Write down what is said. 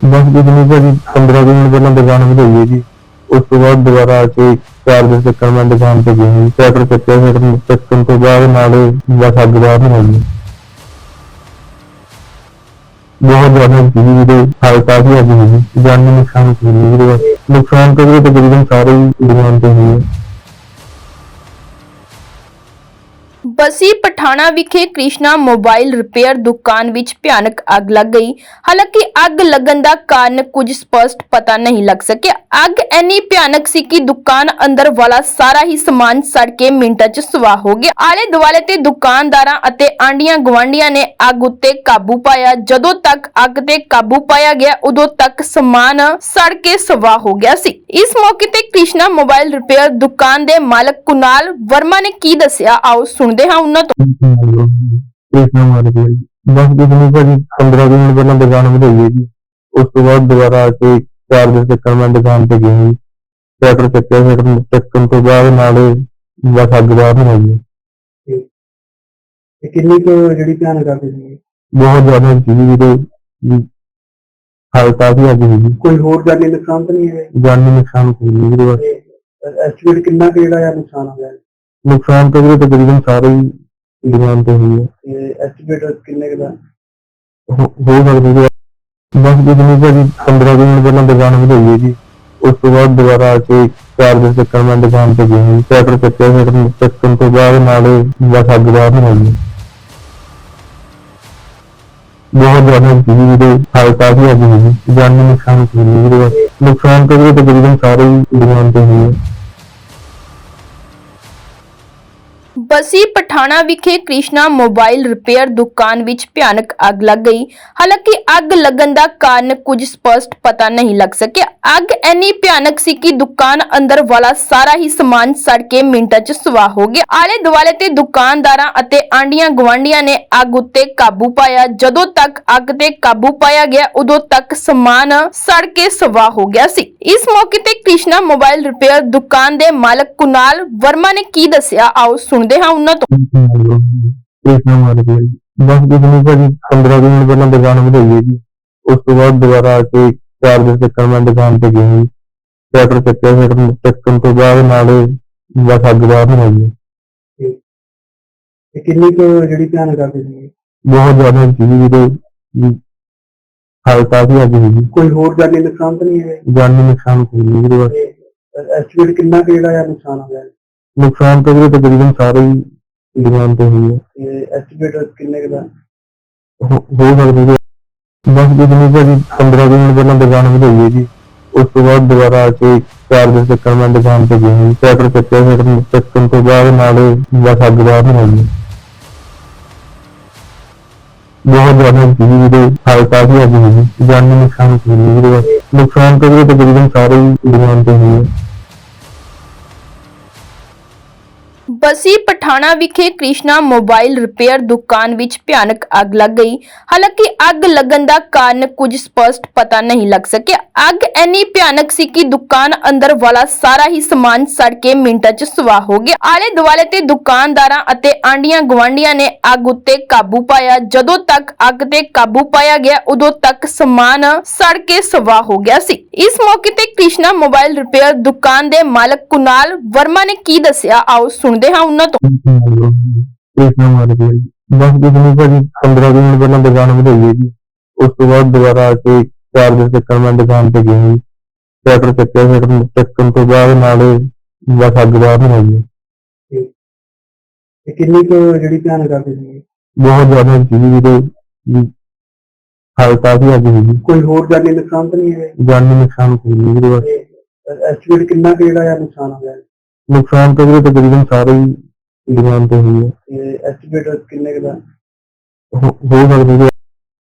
ਬਸ ਕੁਝ ਭਾਜੀ 15 ਕੁ ਪਹਿਲਾਂ ਦੁਕਾਨ ਵਧਾਈ ਜੀ। ਉਸ ਤੋਂ ਬਾਅਦ ਦੁਬਾਰਾ ਆ ਕੇ ਚਾਰ ਵਜੇ ਤੱਕ ਮੈਂ ਦੁਕਾਨ ਤੇ ਗਿਆ ਜੀ ਚੱਕਿਆ ਸ਼ਟਰ ਚੱਕਣ ਤੋਂ ਬਾਅਦ ਨਾਲੇ ਬਸ ਅੱਗ ਬਾਹਰ ਨੂੰ ਆਈ ਬਹੁਤ ਜ਼ਿਆਦਾ ਸੀ ਵੀਰੇ ਹਾਲ ਕਾਫੀ ਅੱਗ ਹੋਈ ਜਾਨੀ ਨੁਕਸਾਨ ਸੀ ਵੀਰੇ ਨੁਕਸਾਨ ਤਾਂ ਤਕਰੀਬਨ ਸਾਰੇ ਹੀ ਦੁਕਾਨ ਤੇ ਹੋਏ ਬਸੀ ਪਠਾਣਾ ਵਿਖੇ ਕ੍ਰਿਸ਼ਨਾ ਮੋਬਾਈਲ ਰਿਪੇਅਰ ਦੁਕਾਨ ਵਿੱਚ ਭਿਆਨਕ ਅੱਗ ਲੱਗ ਗਈ। ਹਾਲਾਂਕਿ ਅੱਗ ਲੱਗਣ ਦਾ ਕਾਰਨ ਕੁਝ ਸਪਸ਼ਟ ਪਤਾ ਨਹੀਂ ਲੱਗ ਸਕਿਆ। ਅੱਗ ਇੰਨੀ ਭਿਆਨਕ ਸੀ ਕਿ ਦੁਕਾਨ ਅੰਦਰ ਵਾਲਾ ਸਾਰਾ ਹੀ ਸਮਾਨ ਸੜ ਕੇ ਮਿੰਟਾਂ 'ਚ ਸਵਾਹ ਹੋ ਗਿਆ। ਆਲੇ ਦੁਆਲੇ ਤੇ ਦੁਕਾਨਦਾਰਾਂ ਅਤੇ ਆਂਡੀਆਂ ਗਵਾਂਡੀਆਂ ਨੇ ਅੱਗ ਉੱਤੇ ਕਾਬੂ ਪਾਇਆ। ਜਦੋਂ ਤੱਕ ਅੱਗ ਤੇ ਕਾਬੂ ਪਾਇਆ ਗਿਆ, ਉਦੋਂ ਤੱਕ ਸਮਾਨ ਸੜ ਕੇ ਸਵਾਹ ਹੋ ਗਿਆ ਸੀ। ਇਸ ਮੌਕੇ ਤੇ ਕ੍ਰਿਸ਼ਨਾ ਮੋਬਾਈਲ ਰਿਪੇਅਰ ਦੁਕਾਨ ਦੇ ਮਾਲਕ ਕੁਨਾਲ ਵਰਮਾ ਨੇ ਕੀ ਦੱਸਿਆ? ਆਓ ਸੁਣਦੇ ਹਾਂ ਉਹਨਾਂ ਤੋਂ। ਕ੍ਰਿਸ਼ਨਾ ਮਾਰ ਗਿਆ ਜੀ ਬਸ ਕੁਝ ਨਹੀਂ ਭਾਜੀ 15 ਕੁ ਮਿੰਟ ਪਹਿਲਾਂ ਦੁਕਾਨ ਵਧਾਈ ਹੈ ਜੀ ਉਸ ਤੋਂ ਬਾਅਦ ਦੁਬਾਰਾ ਆ ਕੇ ਚਾਰ ਵਜੇ ਤੱਕ ਮੈਂ ਦੁਕਾਨ ਤੇ ਗਿਆ ਜੀ ਸ਼ਟਰ ਚੱਕਿਆ ਸ਼ਟਰ ਚੱਕਣ ਤੋਂ ਬਾਅਦ ਨਾਲੇ ਬਸ ਅੱਗ ਬਾਹਰ ਨੂੰ ਆਈ ਤੇ ਕਿੰਨੀ ਕੁ ਜਿਹੜੀ ਭਿਆਨਕ ਅੱਗ ਸੀ ਬਹੁਤ ਜ਼ਿਆਦਾ ਸੀ ਵੀਰੇ ਜੀ ਹਾਲ ਕਾਫੀ ਅੱਗ ਹੋਈ ਕੋਈ ਹੋਰ ਜਾਨੀ ਨੁਕਸਾਨ ਤਾਂ ਨਹੀਂ ਹੈ ਜਾਨੀ ਨੁਕਸਾਨ ਹੋਈ ਵੀਰੇ ਬਸ ਐਸਟੀਮੇਟ ਕਿੰਨਾ ਕੁ ਜਿਹੜਾ ਆ ਨੁਕਸਾਨ ਹੋ ਗਿਆ ਨੁਕਸਾਨ ਤਾਂ ਵੀਰੇ ਤਕਰੀਬਨ ਸਾਰੇ ਹੀ ਦੁਕਾਨ ਤੇ ਹੋਈ ਹੈ। ਤੇ ਐਸਟੀਮੇਟ ਕਿੰਨੇ ਕੁ ਦਾ? ਹੋ ਹੋ ਸਕਦੀ ਹੈ। ਬਸ ਨਹੀਂ ਭਾਜੀ 15 ਕੁ ਮਿੰਟ ਪਹਿਲਾਂ ਦੁਕਾਨ ਵਧਾਈ ਹੈ ਜੀ ਉਸ ਤੋਂ ਬਾਅਦ ਦੁਬਾਰਾ ਆ ਕੇ ਚਾਰ ਵਜੇ ਤੱਕ ਮੈਂ ਦੁਕਾਨ ਤੇ ਗਿਆ ਜੀ। ਸ਼ਟਰ ਚੱਕਿਆ ਸ਼ਟਰ ਚੱਕਣ ਤੋਂ ਬਾਅਦ ਨਾਲੇ ਬਸ ਅੱਗ ਬਾਹਰ ਨੂੰ ਆਈ। ਬਹੁਤ ਜ਼ਿਆਦਾ ਸੀ ਵੀਰੇ ਹਾਲ ਕਾਫੀ ਅੱਗ ਹੋਈ ਜਾਨੀ ਨੁਕਸਾਨ ਸੀ ਵੀਰੇ ਨੁਕਸਾਨ ਤਾਂ ਵੀਰੇ ਤਕਰੀਬਨ ਸਾਰੇ ਹੀ ਦੁਕਾਨ ਤੇ ਹੋਈ ਹੈ। ਬਸੀ ਪਠਾਣਾ ਵਿਖੇ ਕ੍ਰਿਸ਼ਨਾ ਮੋਬਾਈਲ ਰਿਪੇਅਰ ਦੁਕਾਨ ਵਿੱਚ ਭਿਆਨਕ ਅੱਗ ਲੱਗ ਗਈ। ਹਾਲਾਂਕਿ ਅੱਗ ਲੱਗਣ ਦਾ ਕਾਰਨ ਕੁਝ ਸਪਸ਼ਟ ਪਤਾ ਨਹੀਂ ਲੱਗ ਸਕਿਆ। ਅੱਗ ਇੰਨੀ ਭਿਆਨਕ ਸੀ ਕਿ ਦੁਕਾਨ ਅੰਦਰ ਵਾਲਾ ਸਾਰਾ ਹੀ ਸਮਾਨ ਸੜ ਕੇ ਮਿੰਟਾਂ 'ਚ ਸਵਾਹ ਹੋ ਗਿਆ। ਆਲੇ ਦੁਆਲੇ ਤੇ ਦੁਕਾਨਦਾਰਾਂ ਅਤੇ ਆਂਡੀਆਂ ਗਵਾਂਡੀਆਂ ਨੇ ਅੱਗ ਉੱਤੇ ਕਾਬੂ ਪਾਇਆ। ਜਦੋਂ ਤੱਕ ਅੱਗ ਤੇ ਕਾਬੂ ਪਾਇਆ ਗਿਆ, ਉਦੋਂ ਤੱਕ ਸਮਾਨ ਸੜ ਕੇ ਸਵਾਹ ਹੋ ਗਿਆ ਸੀ। ਇਸ ਮੌਕੇ ਤੇ ਕ੍ਰਿਸ਼ਨਾ ਮੋਬਾਈਲ ਰਿਪੇਅਰ ਦੁਕਾਨ ਦੇ ਮਾਲਕ ਕੁਨਾਲ ਵਰਮਾ ਨੇ ਕੀ ਦੱਸਿਆ? ਆਓ ਸੁਣਦੇ ਹਾਂ ਉਹਨਾਂ ਤੋਂ। ਕ੍ਰਿਸ਼ਨਾ ਮਾਰ ਗਿਆ ਜੀ ਬਸ ਕੁਝ ਨਹੀਂ ਭਾਜੀ 15 ਕੁ ਮਿੰਟ ਪਹਿਲਾਂ ਦੁਕਾਨ ਵਧਾਈ ਹੈ ਜੀ ਉਸ ਤੋਂ ਬਾਅਦ ਦੁਬਾਰਾ ਆ ਕੇ ਚਾਰ ਵਜੇ ਤੱਕ ਮੈਂ ਦੁਕਾਨ ਤੇ ਗਿਆ ਜੀ ਸ਼ਟਰ ਚੱਕਿਆ ਸ਼ਟਰ ਚੱਕਣ ਤੋਂ ਬਾਅਦ ਨਾਲੇ ਬਸ ਅੱਗ ਬਾਹਰ ਨੂੰ ਆਈ ਤੇ ਕਿੰਨੀ ਕੁ ਜਿਹੜੀ ਭਿਆਨਕ ਅੱਗ ਸੀ ਬਹੁਤ ਜ਼ਿਆਦਾ ਸੀ ਵੀਰੇ ਜੀ। ਹਾਲ ਕਾਫੀ ਅੱਗ ਹੋਈ ਕੋਈ ਹੋਰ ਜਾਨੀ ਨੁਕਸਾਨ ਤਾਂ ਨਹੀਂ ਹੈ ਜਾਨੀ ਨੁਕਸਾਨ ਹੋਈ ਵੀਰੇ ਬਸ। ਐਸਟੀਮੇਟ ਕਿੰਨਾ ਕੁ ਜਿਹੜਾ ਆ ਨੁਕਸਾਨ ਹੋ ਗਿਆ ਨੁਕਸਾਨ ਤਾਂ ਵੀਰੇ ਤਕਰੀਬਨ ਸਾਰੇ ਹੀ ਦੁਕਾਨ ਤੇ ਹੋਈ ਹੈ। ਤੇ ਐਸਟੀਮੇਟ ਕਿੰਨੇ ਕੁ ਦਾ? ਹੋ ਹੋ ਸਕਦੀ ਹੈ। ਬਸ ਨਹੀਂ ਭਾਜੀ 15 ਕੁ ਮਿੰਟ ਪਹਿਲਾਂ ਦੁਕਾਨ ਵਧਾਈ ਹੈ ਜੀ ਉਸ ਤੋਂ ਬਾਅਦ ਦੁਬਾਰਾ ਆ ਕੇ ਚਾਰ ਵਜੇ ਤੱਕ ਮੈਂ ਦੁਕਾਨ ਤੇ ਗਿਆ ਜੀ। ਸ਼ਟਰ ਚੱਕਿਆ ਸ਼ਟਰ ਚੱਕਣ ਤੋਂ ਬਾਅਦ ਨਾਲੇ ਬਸ ਅੱਗ ਬਾਹਰ ਨੂੰ ਆਈ ਬਹੁਤ ਜ਼ਿਆਦਾ ਸੀ ਵੀਰੇ ਹਾਲ ਕਾਫੀ ਅੱਗ ਹੋਈ ਜਾਨੀ ਨੁਕਸਾਨ ਸੀ ਵੀਰੇ ਬਸ ਨੁਕਸਾਨ ਤਾਂ ਵੀਰੇ ਤਕਰੀਬਨ ਸਾਰੇ ਹੀ ਦੁਕਾਨ ਤੇ ਹੋਈ ਹੈ। ਬਸੀ ਪਠਾਣਾ ਵਿਖੇ ਕ੍ਰਿਸ਼ਨਾ ਮੋਬਾਈਲ ਰਿਪੇਅਰ ਦੁਕਾਨ ਵਿੱਚ ਭਿਆਨਕ ਅੱਗ ਲੱਗ ਗਈ। ਹਾਲਾਂਕਿ ਅੱਗ ਲੱਗਣ ਦਾ ਕਾਰਨ ਕੁਝ ਸਪਸ਼ਟ ਪਤਾ ਨਹੀਂ ਲੱਗ ਸਕਿਆ। ਅੱਗ ਇੰਨੀ ਭਿਆਨਕ ਸੀ ਕਿ ਦੁਕਾਨ ਅੰਦਰ ਵਾਲਾ ਸਾਰਾ ਹੀ ਸਮਾਨ ਸੜ ਕੇ ਮਿੰਟਾਂ 'ਚ ਸਵਾਹ ਹੋ ਗਿਆ। ਆਲੇ ਦੁਆਲੇ ਤੇ ਦੁਕਾਨਦਾਰਾਂ ਅਤੇ ਆਂਡੀਆਂ ਗਵਾਂਡੀਆਂ ਨੇ ਅੱਗ ਉੱਤੇ ਕਾਬੂ ਪਾਇਆ। ਜਦੋਂ ਤੱਕ ਅੱਗ ਤੇ ਕਾਬੂ ਪਾਇਆ ਗਿਆ, ਉਦੋਂ ਤੱਕ ਸਮਾਨ ਸੜ ਕੇ ਸਵਾਹ ਹੋ ਗਿਆ ਸੀ। ਇਸ ਮੌਕੇ ਤੇ ਕ੍ਰਿਸ਼ਨਾ ਮੋਬਾਈਲ ਰਿਪੇਅਰ ਦੁਕਾਨ ਦੇ ਮਾਲਕ ਕੁਨਾਲ ਵਰਮਾ ਨੇ ਕੀ ਦੱਸਿਆ? ਆਓ ਸੁਣ ਸੁਣਦੇ ਹਾਂ ਉਹਨਾਂ ਤੋਂ। ਕ੍ਰਿਸ਼ਨਾ ਮਾਰ ਗਿਆ ਜੀ ਬਸ ਕੁਝ ਨਹੀਂ ਭਾਜੀ 15 ਕੁ ਮਿੰਟ ਪਹਿਲਾਂ ਦੁਕਾਨ ਵਧਾਈ ਹੈ ਜੀ ਉਸ ਤੋਂ ਬਾਅਦ ਦੁਬਾਰਾ ਆ ਕੇ ਚਾਰ ਵਜੇ ਤੱਕ ਮੈਂ ਦੁਕਾਨ ਤੇ ਗਿਆ ਜੀ ਸ਼ਟਰ ਚੱਕਿਆ ਸ਼ਟਰ ਚੱਕਣ ਤੋਂ ਬਾਅਦ ਨਾਲੇ ਬਸ ਅੱਗ ਬਾਹਰ ਨੂੰ ਆਈ ਤੇ ਕਿੰਨੀ ਕੁ ਜਿਹੜੀ ਭਿਆਨਕ ਅੱਗ ਸੀ ਬਹੁਤ ਜ਼ਿਆਦਾ ਸੀ ਵੀਰੇ ਜੀ ਹਾਲ ਕਾਫੀ ਅੱਗ ਹੋਈ ਕੋਈ ਹੋਰ ਜਾਨੀ ਨੁਕਸਾਨ ਤਾਂ ਨਹੀਂ ਹੈ ਜਾਨੀ ਨੁਕਸਾਨ ਹੋਈ ਵੀਰੇ ਬਸ ਐਸਟੀਮੇਟ ਕਿੰਨਾ ਕੁ ਜਿਹੜਾ ਆ ਨੁਕਸਾਨ ਹੋ ਗਿਆ ਨੁਕਸਾਨ ਤਾਂ ਵੀਰੇ ਤਕਰੀਬਨ ਸਾਰੇ ਹੀ ਦੁਕਾਨ ਤੇ ਹੋਈ ਹੈ। ਤੇ ਐਸਟੀਮੇਟ ਕਿੰਨੇ ਕੁ ਦਾ? ਹੋ ਹੋ ਸਕਦੀ ਹੈ।